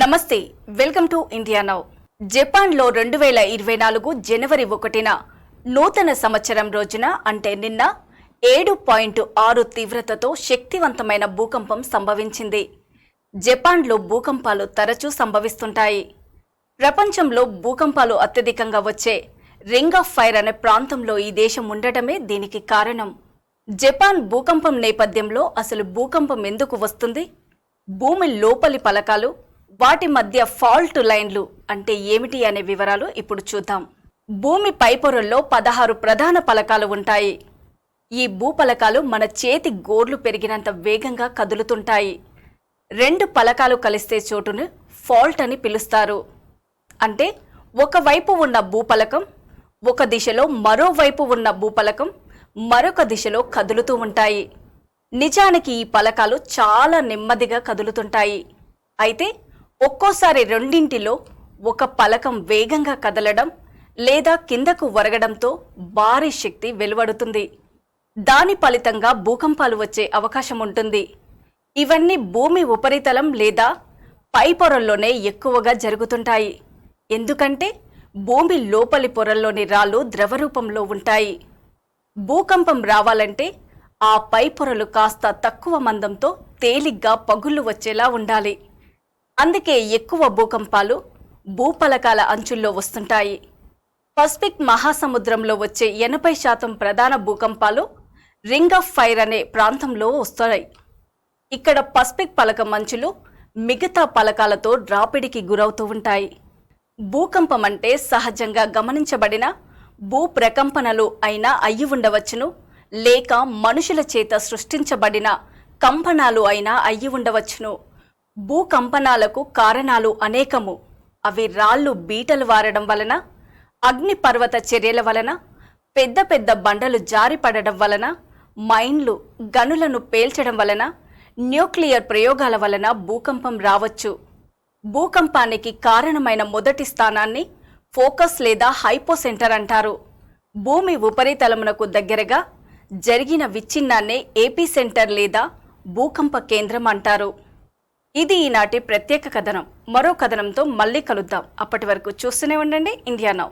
నమస్తే welcome to India now. జపాన్లో రెండు వేల ఇరవై నాలుగు జనవరి ఒకటిన నూతన సంవత్సరం రోజున అంటే నిన్న ఏడు పాయింట్ ఆరు తీవ్రతతో శక్తివంతమైన భూకంపం సంభవించింది. జపాన్లో భూకంపాలు తరచూ సంభవిస్తుంటాయి. ప్రపంచంలో భూకంపాలు అత్యధికంగా వచ్చే రింగ్ ఆఫ్ ఫైర్ అనే ప్రాంతంలో ఈ దేశం ఉండటమే దీనికి కారణం. జపాన్ భూకంపం నేపథ్యంలో అసలు భూకంపం ఎందుకు వస్తుంది? భూమి లోపలి పలకాలు వాటి మధ్య ఫాల్ట్ లైన్లు అంటే ఏమిటి అనే వివరాలు ఇప్పుడు చూద్దాం. భూమి పైపొరల్లో పదహారు ప్రధాన పలకాలు ఉంటాయి. ఈ భూపలకాలు మన చేతి గోర్లు పెరిగినంత వేగంగా కదులుతుంటాయి. రెండు పలకాలు కలిస్తే చోటును ఫాల్ట్ అని పిలుస్తారు. అంటే ఒకవైపు ఉన్న భూపలకం ఒక దిశలో మరోవైపు ఉన్న భూపలకం మరొక దిశలో కదులుతూ ఉంటాయి. నిజానికి ఈ పలకాలు చాలా నెమ్మదిగా కదులుతుంటాయి. అయితే ఒక్కోసారి రెండింటిలో ఒక పలకం వేగంగా కదలడం లేదా కిందకు వరగడంతో భారీ శక్తి వెలువడుతుంది. దాని ఫలితంగా భూకంపాలు వచ్చే అవకాశం ఉంటుంది. ఇవన్నీ భూమి ఉపరితలం లేదా పై పొరల్లోనే ఎక్కువగా జరుగుతుంటాయి. ఎందుకంటే భూమి లోపలి పొరల్లోని రాళ్ళు ద్రవరూపంలో ఉంటాయి. భూకంపం రావాలంటే ఆ పై పొరలు కాస్త తక్కువ మందంతో తేలిగ్గా పగుళ్ళు వచ్చేలా ఉండాలి. అందుకే ఎక్కువ భూకంపాలు భూపలకాల అంచుల్లో వస్తుంటాయి. పసిఫిక్ మహాసముద్రంలో వచ్చే ఎనభై శాతం ప్రధాన భూకంపాలు రింగ్ ఆఫ్ ఫైర్ అనే ప్రాంతంలో వస్తాయి. ఇక్కడ పసిఫిక్ పలకం అంచులు మిగతా పలకాలతో డ్రాపిడికి గురవుతూ ఉంటాయి. భూకంపం అంటే సహజంగా గమనించబడిన భూ ప్రకంపనలు అయినా అయ్యి ఉండవచ్చును లేక మనుషుల చేత సృష్టించబడిన కంపనాలు అయినా అయ్యి ఉండవచ్చును. భూకంపనాలకు కారణాలు అనేకము. అవి రాళ్ళు బీటలు వారడం వలన అగ్నిపర్వత చర్యల వలన పెద్ద పెద్ద బండలు జారిపడడం వలన మైన్లు గనులను పేల్చడం వలన న్యూక్లియర్ ప్రయోగాల వలన భూకంపం రావచ్చు. భూకంపానికి కారణమైన మొదటి స్థానాన్ని ఫోకస్ లేదా హైపోసెంటర్ అంటారు. భూమి ఉపరితలమునకు దగ్గరగా జరిగిన విచ్ఛిన్నాన్నే ఏపీ సెంటర్ లేదా భూకంప కేంద్రం అంటారు. ఇది ఈనాటి ప్రత్యేక కథనం. మరో కథనంతో మళ్ళీ కలుద్దాం. అప్పటి వరకు చూస్తూనే ఉండండి. India now.